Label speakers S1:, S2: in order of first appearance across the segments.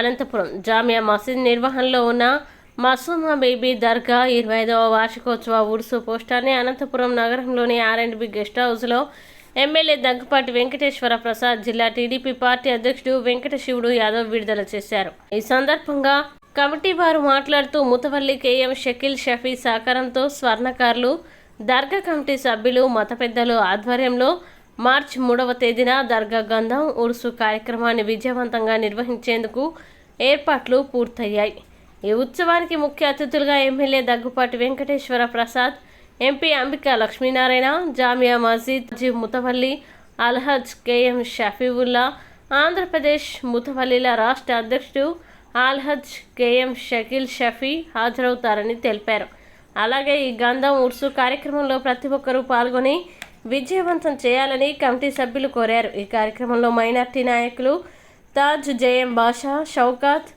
S1: అనంతపురం జామియా మసీద్ నిర్వహణలో ఉన్న మసూమా బేబీ దర్గా ఇరవై ఐదవ వార్షికోత్సవ ఉడుసు పోస్టర్ని అనంతపురం నగరంలోని ఆర్ అండ్ బి గెస్ట్ హౌస్లో ఎమ్మెల్యే దగ్గుపాటి వెంకటేశ్వర ప్రసాద్ జిల్లా టీడీపీ పార్టీ అధ్యక్షుడు వెంకటశివుడు యాదవ్ విడుదల చేశారు. ఈ సందర్భంగా కమిటీ వారు మాట్లాడుతూ ముతవల్లి కేఎం షకీల్ షఫీ సహకారంతో స్వర్ణకారులు దర్గా కమిటీ సభ్యులు మత పెద్దలు ఆధ్వర్యంలో మార్చి మూడవ తేదీన దర్గా గంధం ఉరుసు కార్యక్రమాన్ని విజయవంతంగా నిర్వహించేందుకు ఏర్పాట్లు పూర్తయ్యాయి. ఈ ఉత్సవానికి ముఖ్య అతిథులుగా MLA Daggubati Venkateswara Prasad MP Ambika Lakshminarayana Jamia Masjid G ముతవల్లి అల్హజ్ కేఎం షఫీవుల్లా ఆంధ్రప్రదేశ్ ముతవల్లిల రాష్ట్ర అధ్యక్షుడు ఆల్హజ్ కేఎం షకీల్ షఫీ హాజరవుతారని తెలిపారు. అలాగే ఈ గంధం ఉర్సు కార్యక్రమంలో ప్రతి ఒక్కరూ పాల్గొని విజయవంతం చేయాలని కమిటీ సభ్యులు కోరారు. ఈ కార్యక్రమంలో మైనార్టీ నాయకులు తాజ్ జయం బాషా షౌకాత్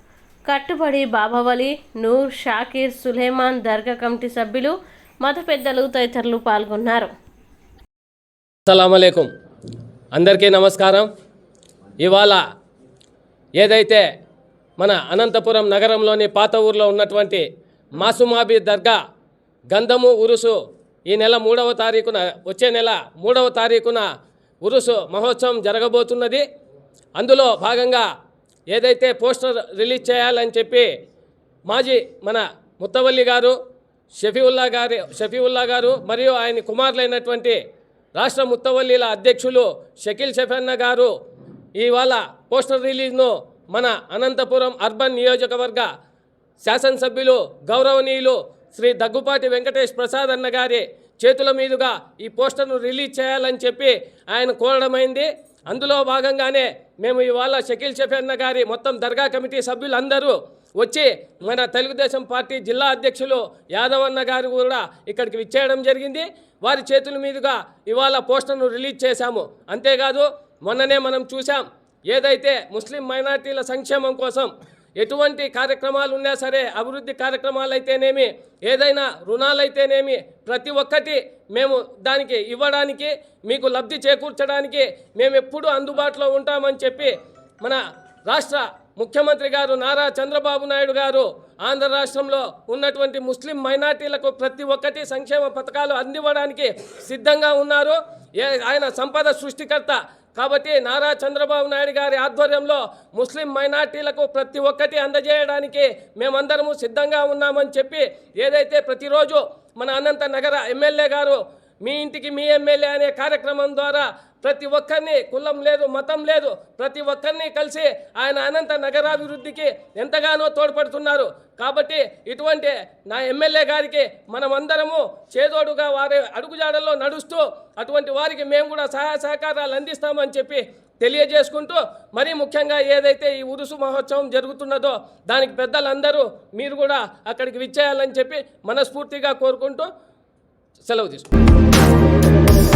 S1: కట్టుబడి బాబావలి నూర్ షాకీర్ సులేమాన్ దర్గా కమిటీ సభ్యులు మత పెద్దలు తదితరులు పాల్గొన్నారు.
S2: అస్సలం అందరికీ నమస్కారం. ఇవాళ ఏదైతే మన అనంతపురం నగరంలోని పాత ఊర్లో ఉన్నటువంటి మాసుమాబి దర్గా గంధము ఉరుసు ఈ నెల మూడవ తారీఖున వచ్చే నెల మూడవ తారీఖున ఉరుసు మహోత్సవం జరగబోతున్నది. అందులో భాగంగా ఏదైతే పోస్టర్ రిలీజ్ చేయాలని చెప్పి మాజీ మన ముత్తవల్లి గారు షఫీవుల్లా గారి షఫీవుల్లా గారు మరియు ఆయన కుమారులైనటువంటి రాష్ట్ర ముత్తవల్లిల అధ్యక్షులు షకీల్ షఫన్న గారు ఇవాళ పోస్టర్ రిలీజ్ను మన అనంతపురం అర్బన్ నియోజకవర్గ శాసనసభ్యులు గౌరవనీయులు శ్రీ దగ్గుపాటి వెంకటేష్ ప్రసాద్ అన్న గారి చేతుల మీదుగా ఈ పోస్టర్ను రిలీజ్ చేయాలని చెప్పి ఆయన కోరడమైంది. అందులో భాగంగానే మేము ఇవాళ షకీల్ షఫీ గారి మొత్తం దర్గా కమిటీ సభ్యులందరూ వచ్చి మన తెలుగుదేశం పార్టీ జిల్లా అధ్యక్షులు యాదవన్న గారు కూడా ఇక్కడికి విచ్చేయడం జరిగింది. వారి చేతుల మీదుగా ఇవాళ పోస్టర్ను రిలీజ్ చేశాము. అంతేకాదు మొన్ననే మనం చూసాం ఏదైతే ముస్లిం మైనార్టీల సంక్షేమం కోసం ఎటువంటి కార్యక్రమాలు ఉన్నా సరే అభివృద్ధి కార్యక్రమాలు అయితేనేమి ఏదైనా రుణాలైతేనేమి ప్రతి ఒక్కటి మేము దానికి ఇవ్వడానికి మీకు లబ్ధి చేకూర్చడానికి మేము ఎప్పుడూ అందుబాటులో ఉంటామని చెప్పి మన రాష్ట్ర ముఖ్యమంత్రి గారు నారా చంద్రబాబు నాయుడు గారు ఆంధ్ర రాష్ట్రంలో ఉన్నటువంటి ముస్లిం మైనార్టీలకు ప్రతి ఒక్కటి సంక్షేమ పథకాలు అందివ్వడానికి సిద్ధంగా ఉన్నారు. ఏ ఆయన సంపద సృష్టికర్త కాబట్టి నారా చంద్రబాబు నాయుడు గారి ఆధ్వర్యంలో ముస్లిం మైనార్టీలకు ప్రతి ఒక్కటి అందజేయడానికి మేమందరము సిద్ధంగా ఉన్నామని చెప్పి ఏదైతే ప్రతిరోజు మన అనంత నగర ఎమ్మెల్యే గారు మీ ఇంటికి మీ ఎమ్మెల్యే అనే కార్యక్రమం ద్వారా ప్రతి ఒక్కరిని కులం లేదు మతం లేదు ప్రతి ఒక్కరిని కలిసి ఆయన అనంత నగరాభివృద్ధికి ఎంతగానో తోడ్పడుతున్నారు. కాబట్టి ఇటువంటి నా ఎమ్మెల్యే గారికి మనమందరము చేదోడుగా వారి అడుగుజాడల్లో నడుస్తూ అటువంటి వారికి మేము కూడా సహాయ సహకారాలు అందిస్తామని చెప్పి తెలియజేసుకుంటూ మరీ ముఖ్యంగా ఏదైతే ఈ ఉరుసు మహోత్సవం జరుగుతున్నదో దానికి పెద్దలందరూ మీరు కూడా అక్కడికి విచ్చేయాలని చెప్పి మనస్ఫూర్తిగా కోరుకుంటూ సెలవు తీసుకుంటాం.